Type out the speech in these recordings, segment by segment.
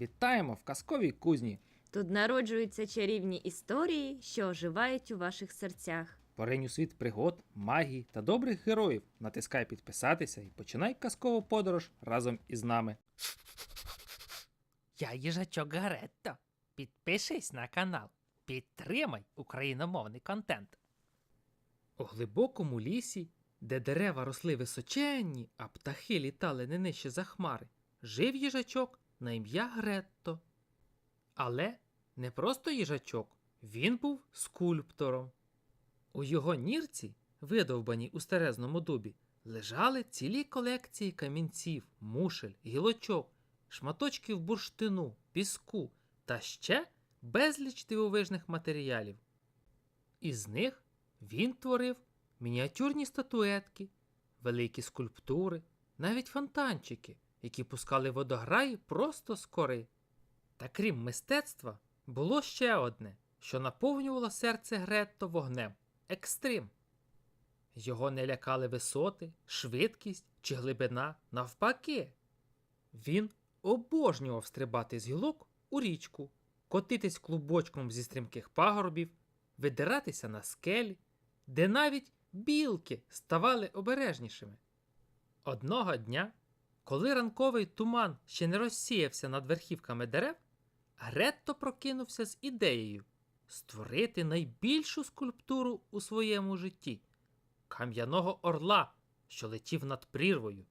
Вітаємо в казковій кузні. Тут народжуються чарівні історії, що оживають у ваших серцях. Поринь у світ пригод, магії та добрих героїв. Натискай підписатися і починай казкову подорож разом із нами. Я їжачок Гаретто. Підпишись на канал. Підтримай україномовний контент. У глибокому лісі, де дерева росли височенні, а птахи літали не нижче за хмари, жив їжачок на ім'я Гретто. Але не просто їжачок, він був скульптором. У його нірці, видовбаній у старезному дубі, лежали цілі колекції камінців, мушель, гілочок, шматочків бурштину, піску та ще безліч дивовижних матеріалів. Із них він творив мініатюрні статуетки, великі скульптури, навіть фонтанчики, які пускали водограї просто з кори. Та крім мистецтва, було ще одне, що наповнювало серце Гретто вогнем екстрим. Його не лякали висоти, швидкість чи глибина, навпаки. Він обожнював стрибати з гілок у річку, котитись клубочком зі стрімких пагорбів, видиратися на скелі, де навіть білки ставали обережнішими. Одного дня, коли ранковий туман ще не розсіявся над верхівками дерев, Гретто прокинувся з ідеєю створити найбільшу скульптуру у своєму житті кам'яного орла, що летів над прірвою.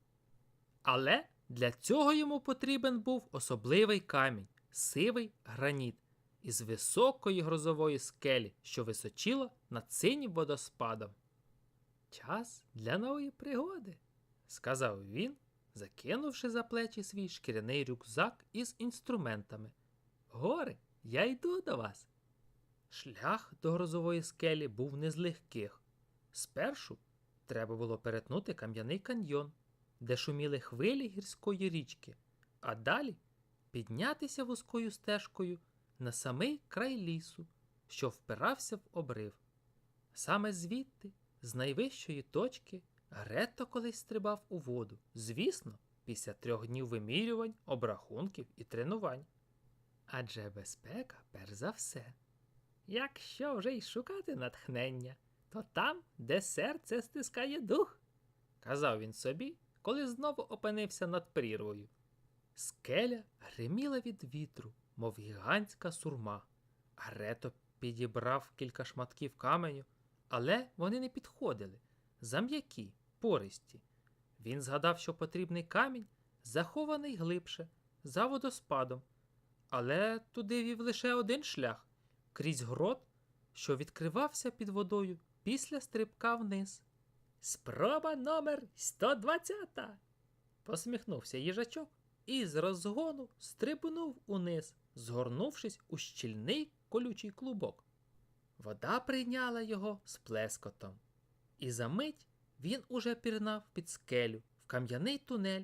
Але для цього йому потрібен був особливий камінь, сивий граніт із високої грозової скелі, що височила над синім водоспадом. Час для нової пригоди, сказав він, закинувши за плечі свій шкіряний рюкзак із інструментами. Гори, я йду до вас. Шлях до грозової скелі був не з легких. Спершу треба було перетнути кам'яний каньйон, де шуміли хвилі гірської річки, а далі піднятися вузькою стежкою на самий край лісу, що впирався в обрив. Саме звідти, з найвищої точки, Гретто колись стрибав у воду, звісно, після трьох днів вимірювань, обрахунків і тренувань. Адже безпека перш за все. Якщо вже й шукати натхнення, то там, де серце стискає дух, казав він собі, коли знову опинився над прірвою. Скеля гриміла від вітру, мов гігантська сурма. Грето підібрав кілька шматків каменю, але вони не підходили зам'які, пористі. Він згадав, що потрібний камінь захований глибше, за водоспадом, але туди вів лише один шлях крізь грот, що відкривався під водою після стрибка вниз. Спроба номер 120. посміхнувся їжачок і з розгону стрибнув униз, згорнувшись у щільний колючий клубок. Вода прийняла його з плескотом, і за мить він уже пірнав під скелю в кам'яний тунель,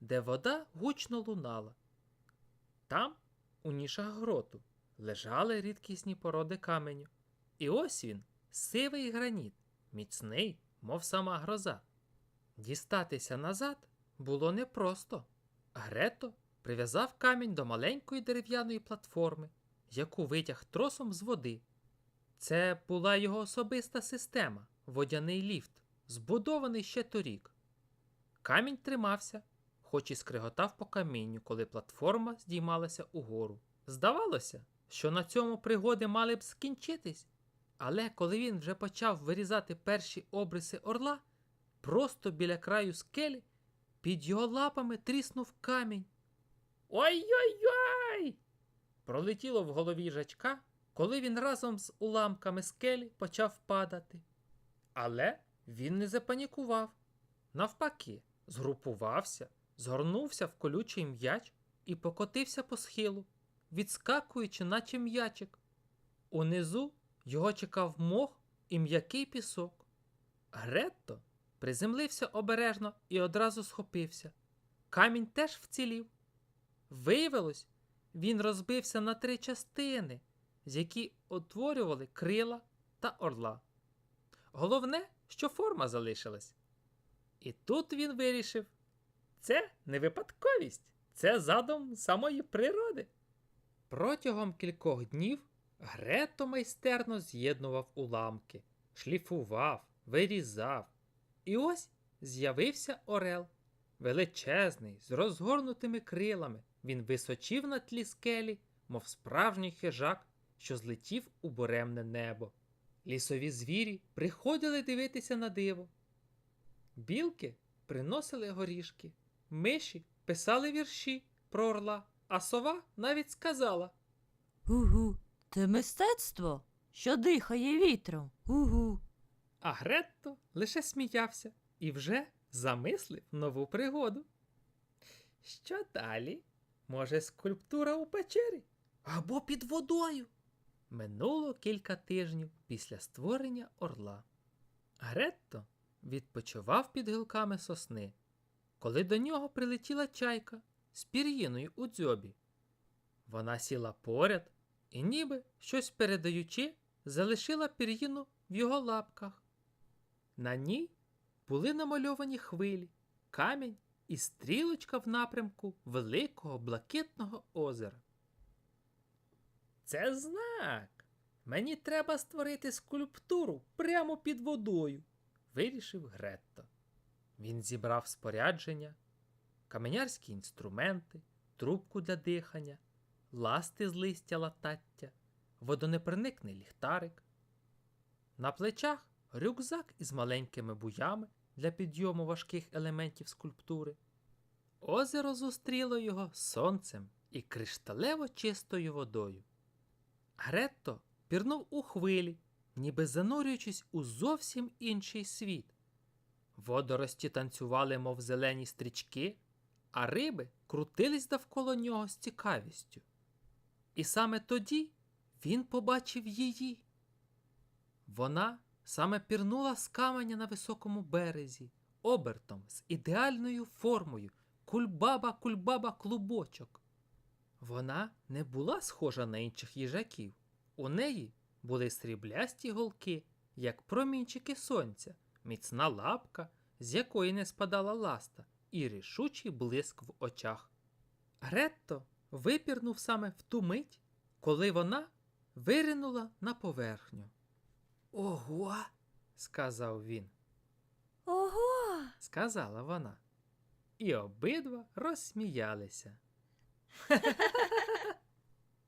де вода гучно лунала. Там, у нішах гроту, лежали рідкісні породи каменю. І ось він, сивий граніт, міцний, мов сама гроза. Дістатися назад було непросто. Грето прив'язав камінь до маленької дерев'яної платформи, яку витяг тросом з води. Це була його особиста система, водяний ліфт, збудований ще торік. Камінь тримався, хоч і скриготав по камінню, коли платформа здіймалася угору. Здавалося, що на цьому пригоди мали б скінчитись. Але коли він вже почав вирізати перші обриси орла, просто біля краю скелі під його лапами тріснув камінь. Ой-ой-ой! Пролетіло в голові жачка, коли він разом з уламками скелі почав падати. Але він не запанікував. Навпаки, згрупувався, згорнувся в колючий м'яч і покотився по схилу, відскакуючи, наче м'ячик. Унизу його чекав мох і м'який пісок. Гретто приземлився обережно і одразу схопився. Камінь теж вцілів. Виявилось, він розбився на три частини, з які утворювали крила та орла. Головне, що форма залишилась. І тут він вирішив: це не випадковість, Це задум самої природи. Протягом кількох днів Грето майстерно з'єднував уламки, шліфував, вирізав. І ось з'явився орел. Величезний, з розгорнутими крилами, він височив на тлі скелі, мов справжній хижак, що злетів у буремне небо. Лісові звірі приходили дивитися на диво. Білки приносили горішки, миші писали вірші про орла, а сова навіть сказала Угу, це мистецтво, що дихає вітром. Угу. А Гретто лише сміявся і вже замислив нову пригоду. Що далі? Може, скульптура у печері? Або під водою? Минуло кілька тижнів після створення орла. Гретто відпочивав під гілками сосни, коли до нього прилетіла чайка з пір'їною у дзьобі. Вона сіла поряд і, ніби щось передаючи, залишила пір'їну в його лапках. На ній були намальовані хвилі, камінь і стрілочка в напрямку великого блакитного озера. Це знак. Мені треба створити скульптуру прямо під водою, вирішив Гретто. Він зібрав спорядження, каменярські інструменти, трубку для дихання, ласти з листя латаття, водонепроникний ліхтарик. На плечах рюкзак із маленькими буями для підйому важких елементів скульптури. Озеро зустріло його сонцем і кришталево чистою водою. Гретто пірнув у хвилі, ніби занурюючись у зовсім інший світ. Водорості танцювали, мов зелені стрічки, а риби крутились довкола нього з цікавістю. І саме тоді він побачив її. Вона саме пірнула з каменя на високому березі, обертом з ідеальною формою, кульбаба, кульбаба, клубочок. Вона не була схожа на інших їжаків. У неї були сріблясті голки, як промінчики сонця, міцна лапка, з якої не спадала ласта, і рішучий блиск в очах. Гретто випірнув саме в ту мить, коли вона виринула на поверхню. Ого, сказав він, Ого. сказала вона. І обидва розсміялися.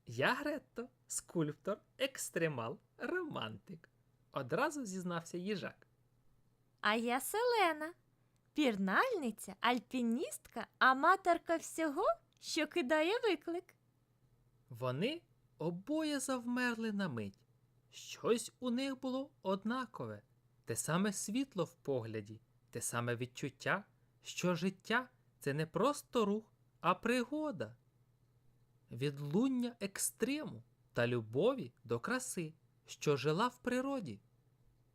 Я Гретто, скульптор, екстремал, романтик. Одразу зізнався їжак. А я Селена, пірнальниця, альпіністка, аматорка всього, що кидає виклик. Вони обоє завмерли на мить. Щось у них було однакове, те саме світло в погляді, те саме відчуття, що життя це не просто рух, а пригода. Відлуння екстриму та любові до краси, що жила в природі.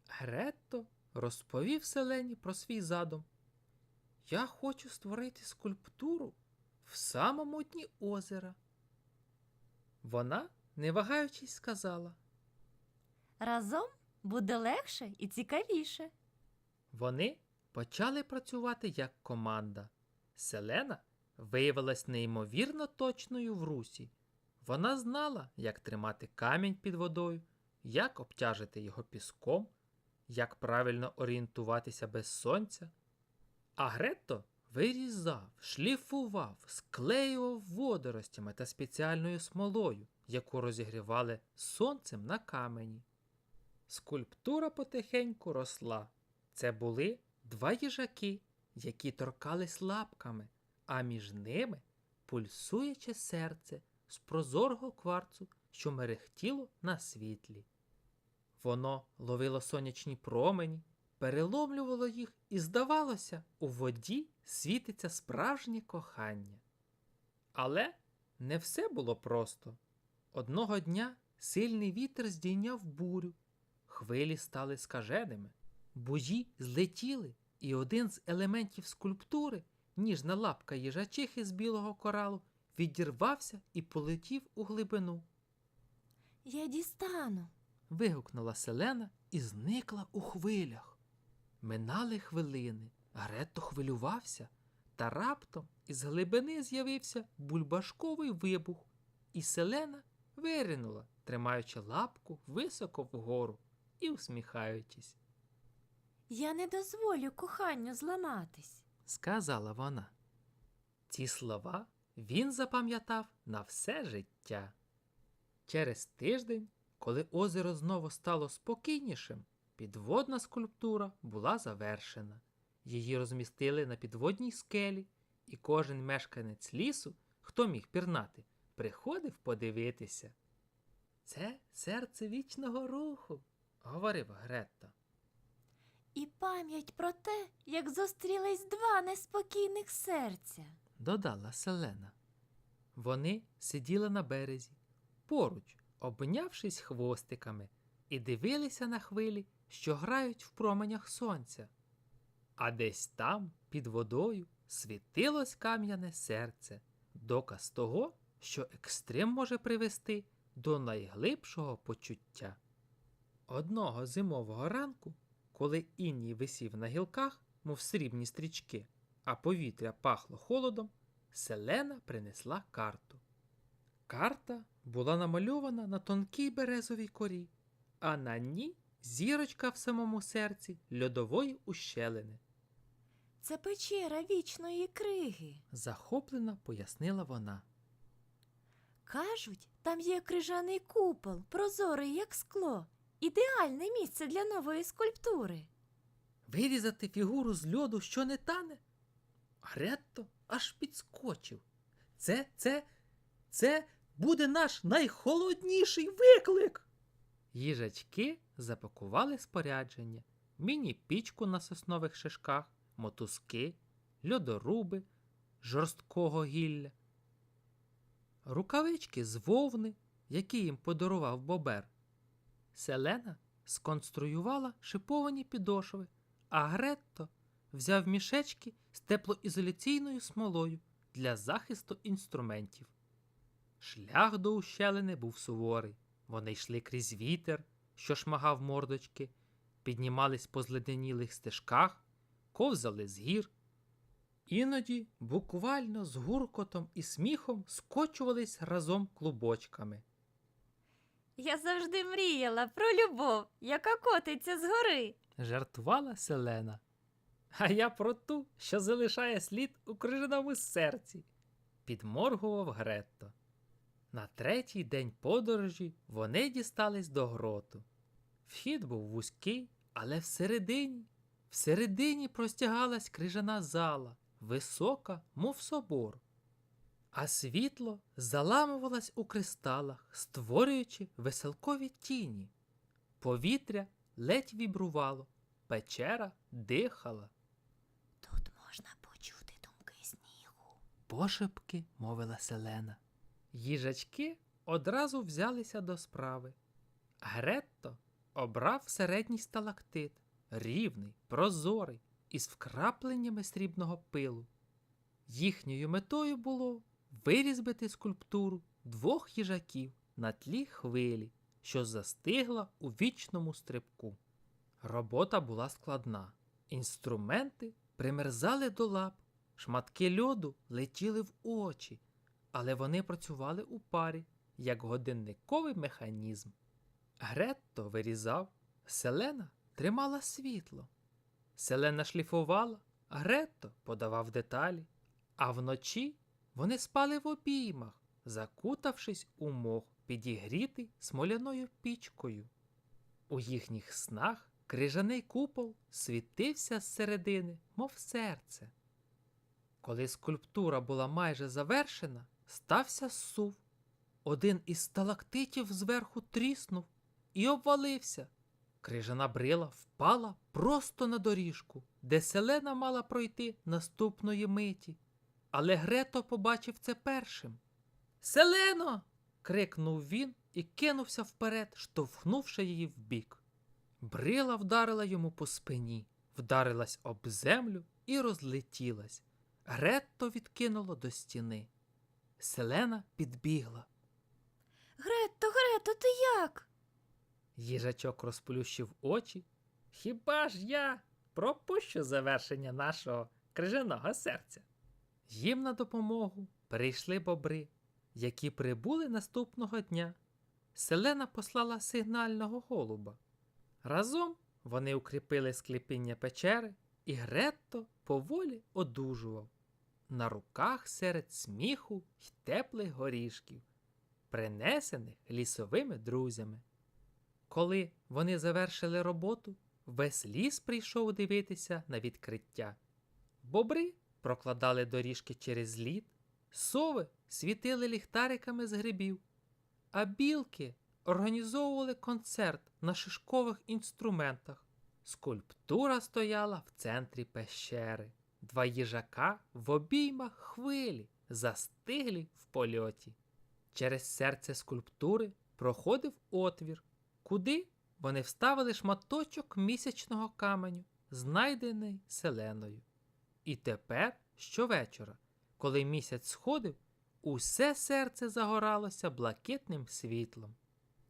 Гретто розповів Селені про свій задум. Я хочу створити скульптуру в самому дні озера. Вона, не вагаючись, сказала. Разом буде легше і цікавіше. Вони почали працювати як команда. Селена виявилась неймовірно точною в русі. Вона знала, як тримати камінь під водою, як обтяжити його піском, як правильно орієнтуватися без сонця. А Гретто вирізав, шліфував, склеював водоростями та спеціальною смолою, яку розігрівали сонцем на камені. Скульптура потихеньку росла. Це були два їжаки, які торкались лапками, а між ними пульсуюче серце з прозорого кварцу, що мерехтіло на світлі. Воно ловило сонячні промені, переломлювало їх, і, здавалося, у воді світиться справжнє кохання. Але не все було просто. Одного дня сильний вітер здійняв бурю, хвилі стали скаженими, бужі злетіли, і один з елементів скульптури, ніжна лапка їжачихи з білого коралу, відірвався і полетів у глибину. Я дістану. Вигукнула Селена і зникла у хвилях. Минали хвилини, Гретто хвилювався, та раптом із глибини з'явився бульбашковий вибух, і селена виринула, тримаючи лапку високо вгору і усміхаючись. Я не дозволю коханню зламатись. Сказала вона. Ці слова він запам'ятав на все життя. Через тиждень, коли озеро знову стало спокійнішим, підводна скульптура була завершена. Її розмістили на підводній скелі, і кожен мешканець лісу, хто міг пірнати, приходив подивитися. Це серце вічного руху, говорив Гретта. Пам'ять про те, як зустрілись два неспокійних серця. додала Селена. Вони сиділи на березі, поруч, обнявшись хвостиками, і дивилися на хвилі, що грають в променях сонця. А десь там, під водою, світилось кам'яне серце, доказ того, що екстрим може привести до найглибшого почуття. Одного зимового ранку, коли іній висів на гілках, мов срібні стрічки, а повітря пахло холодом, Селена принесла карту. Карта була намальована на тонкій березовій корі, а на ній зірочка в самому серці льодової ущелини. Це печера вічної криги. Захоплено пояснила вона. Кажуть, там є крижаний купол, прозорий, як скло. Ідеальне місце для нової скульптури. Вирізати фігуру з льоду, що не тане? Гретто аж підскочив. Це, це, це буде наш найхолодніший виклик. Їжачки запакували спорядження, міні-пічку на соснових шишках, мотузки, льодоруби, жорсткого гілля, рукавички з вовни, які їм подарував бобер. Селена сконструювала шиповані підошви, а Гретто взяв мішечки з теплоізоляційною смолою для захисту інструментів. Шлях до ущелини був суворий. Вони йшли крізь вітер, що шмагав мордочки, піднімались по зледенілих стежках, ковзали з гір. Іноді буквально з гуркотом і сміхом скочувались разом клубочками. Я завжди мріяла про любов, яка котиться згори. жартувала Селена. А я про ту, що залишає слід у крижаному серці, підморгував Гретто. На третій день подорожі вони дістались до гроту. Вхід був вузький, але всередині, всередині простягалась крижана зала, висока, мов собор. А світло заламувалось у кристалах, створюючи веселкові тіні. Повітря ледь вібрувало, печера дихала. Тут можна почути думки снігу. Пошепки мовила Селена. Їжачки одразу взялися до справи. Гретто обрав середній сталактит, рівний, прозорий, із вкрапленнями срібного пилу. Їхньою метою було вирізбити скульптуру двох їжаків на тлі хвилі, що застигла у вічному стрибку. Робота була складна. Інструменти примерзали до лап, шматки льоду летіли в очі, але вони працювали у парі, як годинниковий механізм. Гретто вирізав, Селена тримала світло. Селена шліфувала, Гретто подавав деталі, а вночі вони спали в обіймах, закутавшись у мох, підігрітий смоляною пічкою. У їхніх снах крижаний купол світився зсередини, мов серце. Коли скульптура була майже завершена, стався сув. Один із сталактитів зверху тріснув і обвалився. Крижана брила впала просто на доріжку, де селена мала пройти наступної миті. Але Грето побачив це першим. Селено. крикнув він і кинувся вперед, штовхнувши її вбік. Брила вдарила йому по спині, вдарилась об землю і розлетілась. Гретто відкинуло до стіни. Селена підбігла. Гретто, Гретто, ти як? Їжачок розплющив очі. Хіба ж я пропущу завершення нашого крижаного серця? Їм на допомогу прийшли бобри, які прибули наступного дня. Селена послала сигнального голуба. Разом вони укріпили склепіння печери, і Гретто поволі одужував. На руках серед сміху й теплих горішків, принесених лісовими друзями. Коли вони завершили роботу, весь ліс прийшов дивитися на відкриття. Бобри прокладали доріжки через лід, сови світили ліхтариками з грибів, а білки організовували концерт на шишкових інструментах. Скульптура стояла в центрі пещери. Два їжака в обіймах хвилі застиглі в польоті. Через серце скульптури проходив отвір, куди вони вставили шматочок місячного каменю, знайдений селеною. І тепер, щовечора, коли місяць сходив, усе серце загоралося блакитним світлом.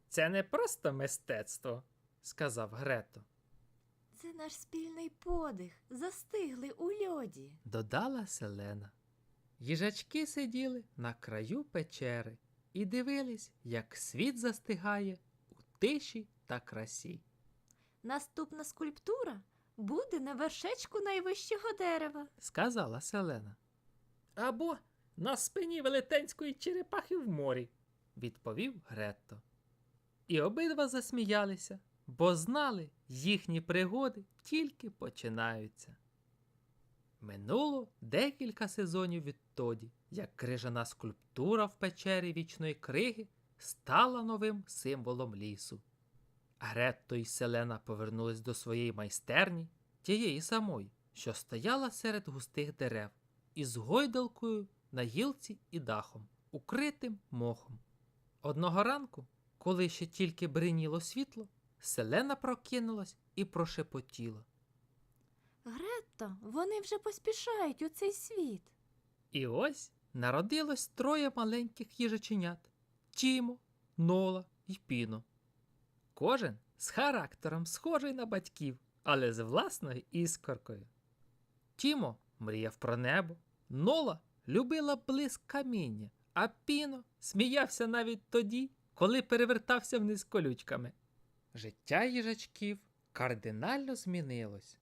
Це не просто мистецтво, сказав Грето, Це наш спільний подих, застигли у льоді. додала Селена. Їжачки сиділи на краю печери і дивились, як світ застигає у тиші та красі. Наступна скульптура буде на вершечку найвищого дерева. сказала Селена. Або на спині велетенської черепахи в морі, відповів Гретто. І обидва засміялися, бо знали, їхні пригоди тільки починаються. Минуло декілька сезонів відтоді, як крижана скульптура в печері вічної криги стала новим символом лісу. Гретто і Селена повернулись до своєї майстерні, тієї самої, що стояла серед густих дерев, із гойдалкою на гілці і дахом, укритим мохом. Одного ранку, коли ще тільки бриніло світло, Селена прокинулась і прошепотіла. Гретто, вони вже поспішають у цей світ. І ось народилось троє маленьких їжаченят Тімо, Нола і Піно. Кожен з характером схожий на батьків, але з власною іскоркою. Тімо мріяв про небо, Нола любила блиск каміння, а Піно сміявся навіть тоді, коли перевертався вниз колючками. Життя їжачків кардинально змінилось.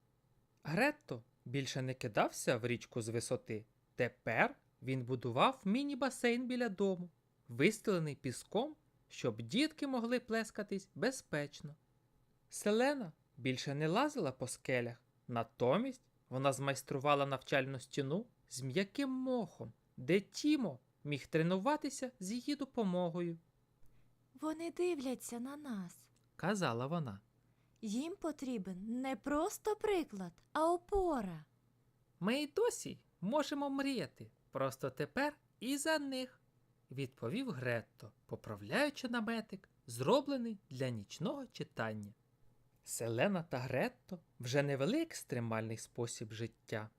Гретто більше не кидався в річку з висоти. Тепер він будував міні-басейн біля дому, вистелений піском, щоб дітки могли плескатись безпечно. Селена більше не лазила по скелях, натомість вона змайструвала навчальну стіну з м'яким мохом, де Тімо міг тренуватися з її допомогою, Вони дивляться на нас. казала вона. Їм потрібен не просто приклад, а опора. Ми й досі можемо мріяти, просто тепер і за них, відповів Гретто, поправляючи наметик, зроблений для нічного читання. Селена та Гретто вже не вели екстремальний спосіб життя.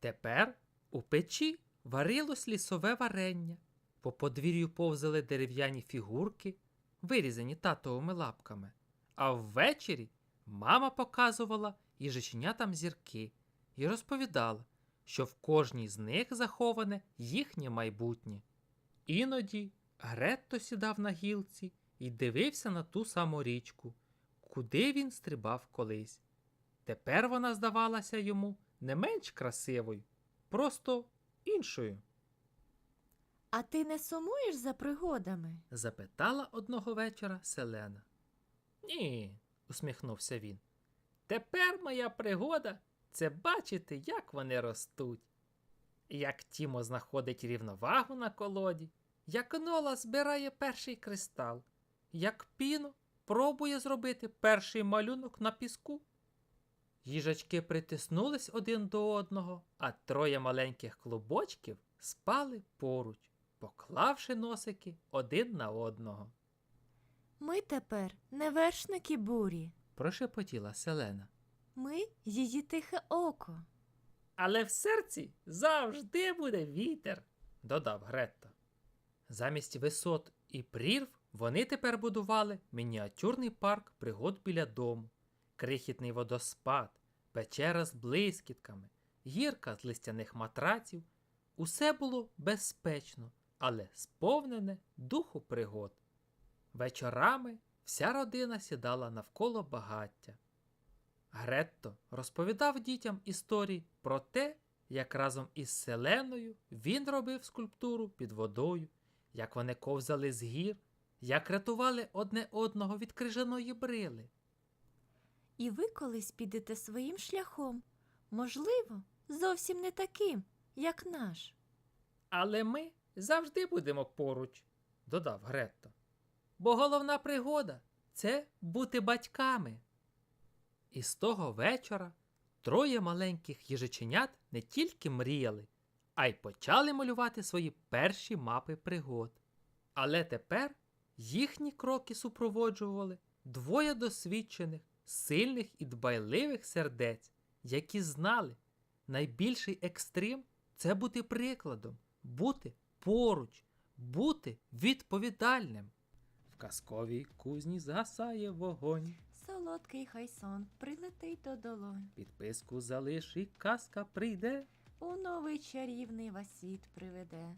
Тепер у печі варилось лісове варення, по подвір'ю повзали дерев'яні фігурки, вирізані татовими лапками, а ввечері мама показувала їжаченятам зірки і розповідала, що в кожній з них заховане їхнє майбутнє. Іноді Гретто сідав на гілці і дивився на ту саму річку, куди він стрибав колись. Тепер вона здавалася йому не менш красивою, просто іншою. А ти не сумуєш за пригодами? запитала одного вечора Селена. Ні, усміхнувся він. Тепер моя пригода це бачити, як вони ростуть. Як Тімо знаходить рівновагу на колоді, як Нола збирає перший кристал, як Піно пробує зробити перший малюнок на піску. Їжачки притиснулись один до одного, а троє маленьких клубочків спали поруч, поклавши носики один на одного. Ми тепер не вершники бурі. Прошепотіла Селена. Ми її тихе око. Але в серці завжди буде вітер, додав Гретто. Замість висот і прірв вони тепер будували мініатюрний парк пригод біля дому, крихітний водоспад, печера з блискітками, гірка з листяних матраців, Усе було безпечно, але сповнене духу пригод. Вечорами вся родина сідала навколо багаття. Гретто розповідав дітям історії про те, як разом із Селеною він робив скульптуру під водою, як вони ковзали з гір, як рятували одне одного від крижаної брили. І ви колись підете своїм шляхом, можливо, зовсім не таким, як наш. Але ми завжди будемо поруч, додав Гретто. Бо головна пригода це бути батьками. І з того вечора троє маленьких їжаченят не тільки мріяли, а й почали малювати свої перші мапи пригод. Але тепер їхні кроки супроводжували двоє досвідчених, сильних і дбайливих сердець, які знали, найбільший екстрим це бути прикладом, бути поруч, бути відповідальним. В казковій кузні згасає вогонь. Солодкий хай сон прилетить до долонь, Підписку залиш і казка прийде. У новий чарівний вас приведе.